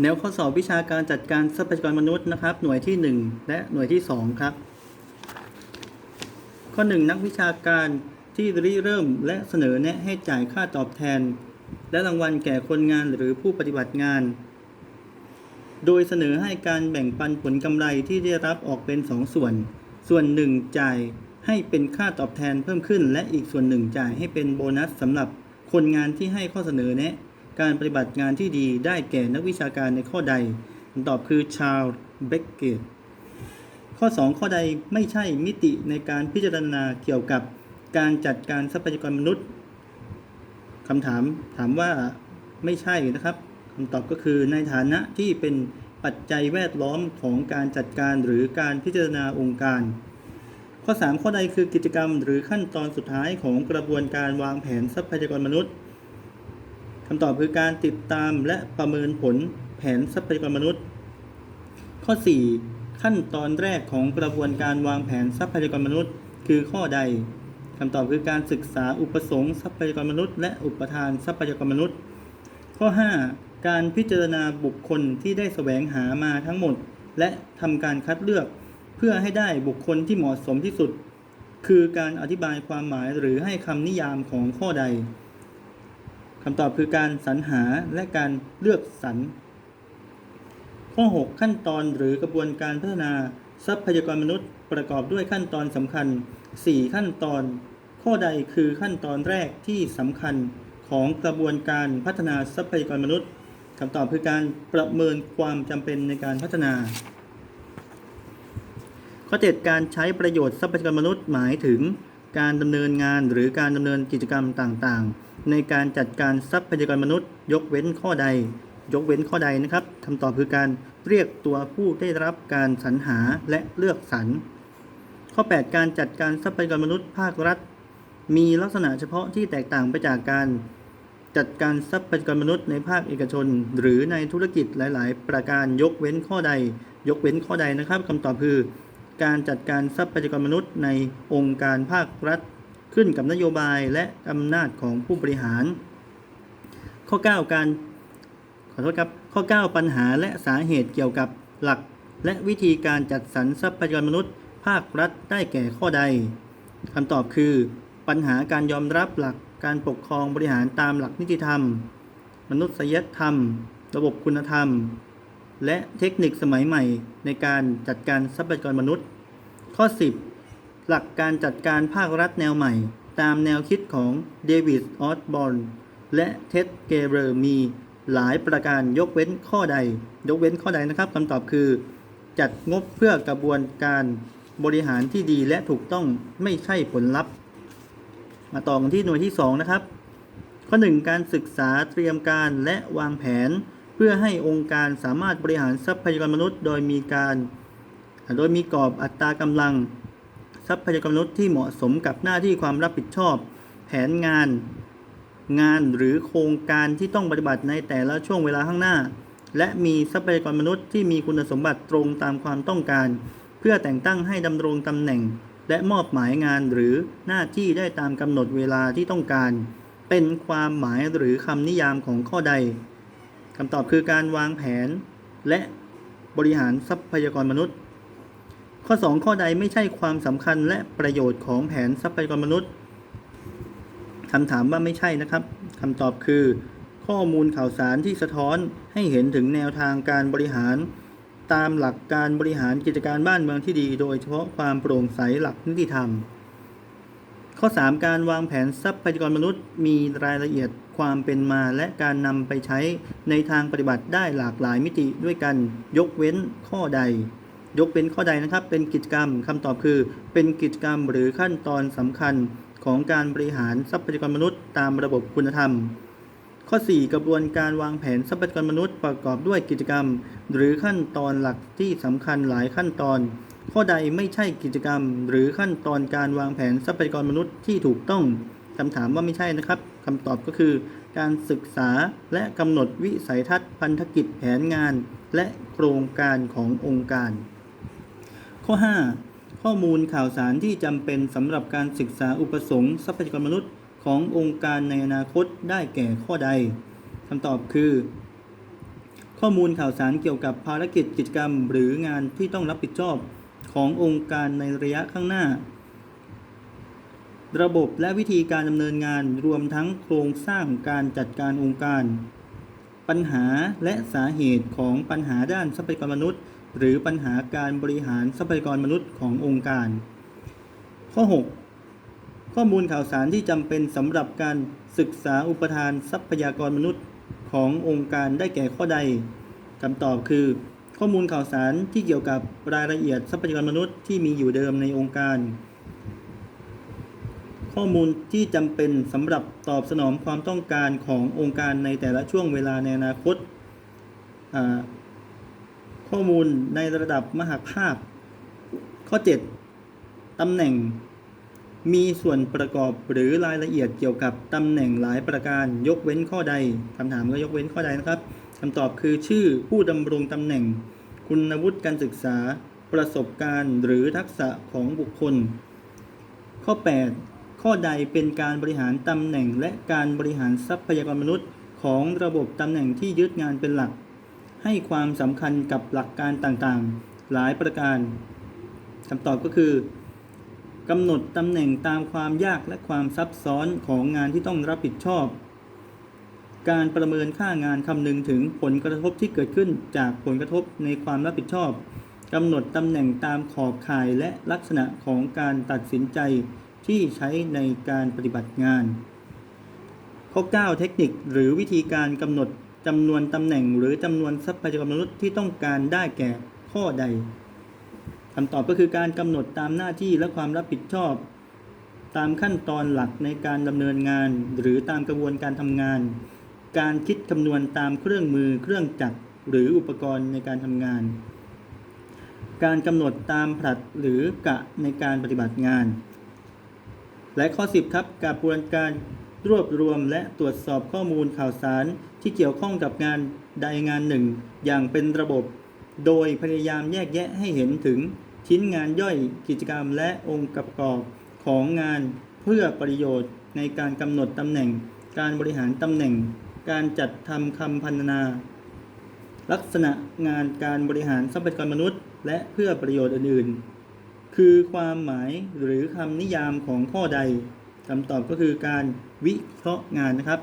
แนวข้อสอบวิชาการจัดการทรัพยากรมนุษย์นะครับ หน่วยที่ 1 และหน่วยที่ 2 ครับ ข้อ 1 นักวิชาการที่ริเริ่มและเสนอแนะให้จ่ายค่าตอบแทน และรางวัลแก่คนงานหรือผู้ปฏิบัติงาน โดยเสนอให้การแบ่งปันผลกำไรที่ได้รับออกเป็น 2 ส่วน ส่วนหนึ่งจ่ายให้เป็นค่าตอบแทนเพิ่มขึ้น และอีกส่วนหนึ่งจ่ายให้เป็นโบนัสสำหรับคนงานที่ให้ข้อเสนอแนะ การปฏิบัติงานที่ดีได้แก่นักวิชาการในข้อใดคำตอบคือชาร์ลเบกเกตข้อ 2 ข้อใดไม่ใช่มิติในการพิจารณาเกี่ยวกับการจัดการทรัพยากรมนุษย์คำถามถามว่าไม่ใช่นะครับคำตอบก็คือในฐานะที่เป็นปัจจัยแวดล้อมของการจัดการหรือการพิจารณาองค์การ ข้อ 3 ข้อใดคือกิจกรรมหรือขั้นตอนสุดท้ายของกระบวนการวางแผนทรัพยากรมนุษย์ คำตอบคือการติดตามและประเมินผลแผนทรัพยากรมนุษย์ ข้อ 4 ขั้นตอนแรกของกระบวนการวางแผนทรัพยากรมนุษย์ คือข้อใดคำตอบคือการศึกษาอุปสงค์ทรัพยากรมนุษย์ และอุปทานทรัพยากรมนุษย์ ข้อ 5 การพิจารณาบุคคลที่ได้แสวงหามาทั้งหมด และทำการคัดเลือก เพื่อให้ได้บุคคลที่เหมาะสมที่สุด คือการอธิบายความหมายหรือให้คำนิยามของข้อใด คำตอบคือการสรรหาและการเลือกสรร ข้อ 6 ขั้นตอนหรือกระบวนการพัฒนาทรัพยากรมนุษย์ประกอบด้วยขั้นตอนสำคัญ 4 ขั้นตอน ข้อใดคือขั้นตอนแรกที่สำคัญของกระบวนการพัฒนาทรัพยากรมนุษย์คำตอบคือการประเมินความจำเป็นในการพัฒนา ข้อ 7 การใช้ประโยชน์ทรัพยากรมนุษย์หมายถึง การดำเนินงานหรือการดำเนินกิจกรรมต่างๆ ในการจัดการทรัพยากรมนุษย์ ยกเว้นข้อใด ยกเว้นข้อใดนะครับคำตอบคือการเรียกตัวผู้ได้รับการสรรหาและเลือกสรร ข้อ 8 การจัดการทรัพยากรมนุษย์ภาครัฐ มีลักษณะเฉพาะที่แตกต่างไปจากการจัดการทรัพยากรมนุษย์ในภาคเอกชน หรือในธุรกิจหลาย ๆ ประการยกเว้นข้อใด ยกเว้นข้อใดนะครับคำตอบคือ การจัดการทรัพยากรมนุษย์ในองค์การภาครัฐ ขึ้นกับนโยบายและอำนาจของผู้บริหาร ข้อ 9 การขอโทษครับข้อ 9 ปัญหาและสาเหตุเกี่ยวกับหลัก และวิธีการจัดสรรทรัพยากรมนุษย์ ภาครัฐได้แก่ข้อใดคำตอบคือ ปัญหาการยอมรับหลักการปกครองบริหารตามหลักนิติธรรม มนุษยธรรม ระบบคุณธรรม และเทคนิคสมัยใหม่ในการจัดการทรัพยากรมนุษย์ ข้อ 10 หลักการจัดการภาครัฐแนวใหม่ ตามแนวคิดของเดวิดออสบอร์นและเท็ดเกเรอร์มีหลายประการยกเว้นข้อใด ยกเว้นข้อใดนะครับคำตอบคือ จัดงบเพื่อกระบวนการบริหารที่ดีและถูกต้องไม่ใช่ผลลัพธ์ มาต่อกันที่หน่วยที่ 2 นะครับ ข้อ 1 การศึกษาเตรียมการและวางแผน เพื่อให้องค์การสามารถบริหารทรัพยากรมนุษย์ โดยมีการ โดยมีกรอบอัตรากำลัง ทรัพยากรมนุษย์ที่เหมาะสมกับหน้าที่ความรับผิดชอบ แผนงาน งานหรือโครงการที่ต้องปฏิบัติในแต่ละช่วงเวลาข้างหน้า และมีทรัพยากรมนุษย์ที่มีคุณสมบัติตรงตามความต้องการ เพื่อแต่งตั้งให้ดำรงตำแหน่ง และมอบหมายงานหรือหน้าที่ได้ตามกำหนดเวลาที่ต้องการ เป็นความหมายหรือคำนิยามของข้อใดคำตอบคือการวางแผน และบริหารทรัพยากรมนุษย์ ข้อ 2 ข้อใดไม่ใช่ความสำคัญและประโยชน์ของแผนทรัพยากรมนุษย์คำถามว่าไม่ใช่นะครับคำตอบคือ ข้อมูลข่าวสารที่สะท้อนให้เห็นถึงแนวทางการบริหาร ตามหลักการบริหารกิจการบ้านเมืองที่ดี โดยเฉพาะความโปร่งใสหลักนิติธรรม ข้อ 3 การวางแผนทรัพยากรมนุษย์ มีรายละเอียดความเป็นมาและการนำไปใช้ในทางปฏิบัติได้หลากหลายมิติด้วยกันยกเว้นข้อใด ยกเว้นข้อใดนะครับ เป็นกิจกรรมคำตอบคือ เป็นกิจกรรมหรือขั้นตอนสำคัญของการบริหารทรัพยากรมนุษย์ ตามระบบคุณธรรม ข้อ 4 กระบวนการวางแผนทรัพยากรมนุษย์ประกอบด้วยกิจกรรม หรือขั้นตอนหลักที่สำคัญหลายขั้นตอน ข้อใดไม่ใช่กิจกรรม หรือขั้นตอนการวางแผนทรัพยากรมนุษย์ที่ถูกต้องคำถามว่าไม่ใช่นะครับคำตอบก็คือ การศึกษาและกำหนดวิสัยทัศน์พันธกิจแผนงาน และโครงการขององค์การ ข้อ 5 ข้อมูลข่าวสารที่จำเป็นสำหรับการศึกษาอุปสงค์ทรัพยากรมนุษย์ขององค์การในอนาคตได้แก่ข้อใดคำตอบคือขข้อมูลข่าวสารเกี่ยวกับภารกิจกิจกรรม หรืองานที่ต้องรับผิดชอบขององค์การในระยะข้างหน้า ระบบและวิธีการดำเนินงานรวมทั้งโครงสร้างการจัดการองค์การ ปัญหาและสาเหตุของปัญหาด้านทรัพยากรมนุษย์ หรือปัญหาการบริหารทรัพยากรมนุษย์ขององค์การ ข้อ 6 ข้อมูลข่าวสารที่จำเป็นสำหรับการศึกษาอุปทานทรัพยากรมนุษย์ขององค์การได้แก่ข้อใดคำตอบคือ ข้อมูลข่าวสารที่เกี่ยวกับรายละเอียดทรัพยากรมนุษย์ที่มีอยู่เดิมในองค์การ ข้อมูลที่จำเป็นสำหรับตอบสนองความต้องการขององค์การในแต่ละช่วงเวลาในอนาคต ข้อมูลในระดับมหาภาคข้อ 7 ตำแหน่ง มีส่วนประกอบหรือรายละเอียดเกี่ยวกับตำแหน่งหลายประการยกเว้นข้อใดคำถามก็ยกเว้นข้อใดนะครับคำตอบคือชื่อผู้ดำรงตำแหน่ง คุณวุฒิการศึกษา ประสบการณ์หรือทักษะของบุคคล ข้อ 8 ข้อใดเป็นการบริหารตำแหน่งและการบริหารทรัพยากรมนุษย์ของระบบตำแหน่งที่ยึดงานเป็นหลัก ให้ความสำคัญกับหลักการต่างๆ หลายประการคำตอบก็คือกำหนดตำแหน่งตามความยากและความซับซ้อนของงานที่ต้องรับผิดชอบ การประเมินค่างานคำนึงถึงผลกระทบที่เกิดขึ้นจากผลกระทบในความรับผิดชอบกำหนดตำแหน่งตามขอบข่ายและลักษณะของการตัดสินใจที่ใช้ในการปฏิบัติงานข้อ9เทคนิคหรือวิธีการกำหนด จำนวนตำแหน่งหรือจำนวนทรัพยากรมนุษย์ที่ต้องการได้แก่ข้อใดคำตอบก็คือการกำหนดตามหน้าที่และความรับผิดชอบ ตามขั้นตอนหลักในการดำเนินงาน หรือตามกระบวนการทำงาน การคิดคำนวณตามเครื่องมือเครื่องจักรหรืออุปกรณ์ในการทำงาน การกำหนดตามผลัดหรือกะในการปฏิบัติงาน และข้อ 10 ครับกระบวนการ รวบรวมและตรวจสอบข้อมูลข่าวสารที่เกี่ยวข้องกับงานใดงานหนึ่ง อย่างเป็นระบบ โดยพยายามแยกแยะให้เห็นถึงชิ้นงานย่อยกิจกรรมและองค์ประกอบของงานเพื่อประโยชน์ในการกำหนดตำแหน่ง การบริหารตำแหน่ง การจัดทำคำพันนา ลักษณะงานการบริหารทรัพยากรมนุษย์ และเพื่อประโยชน์อื่นๆ คือความหมายหรือคำนิยามของข้อใด คำตอบก็คือการวิเคราะห์งานนะครับ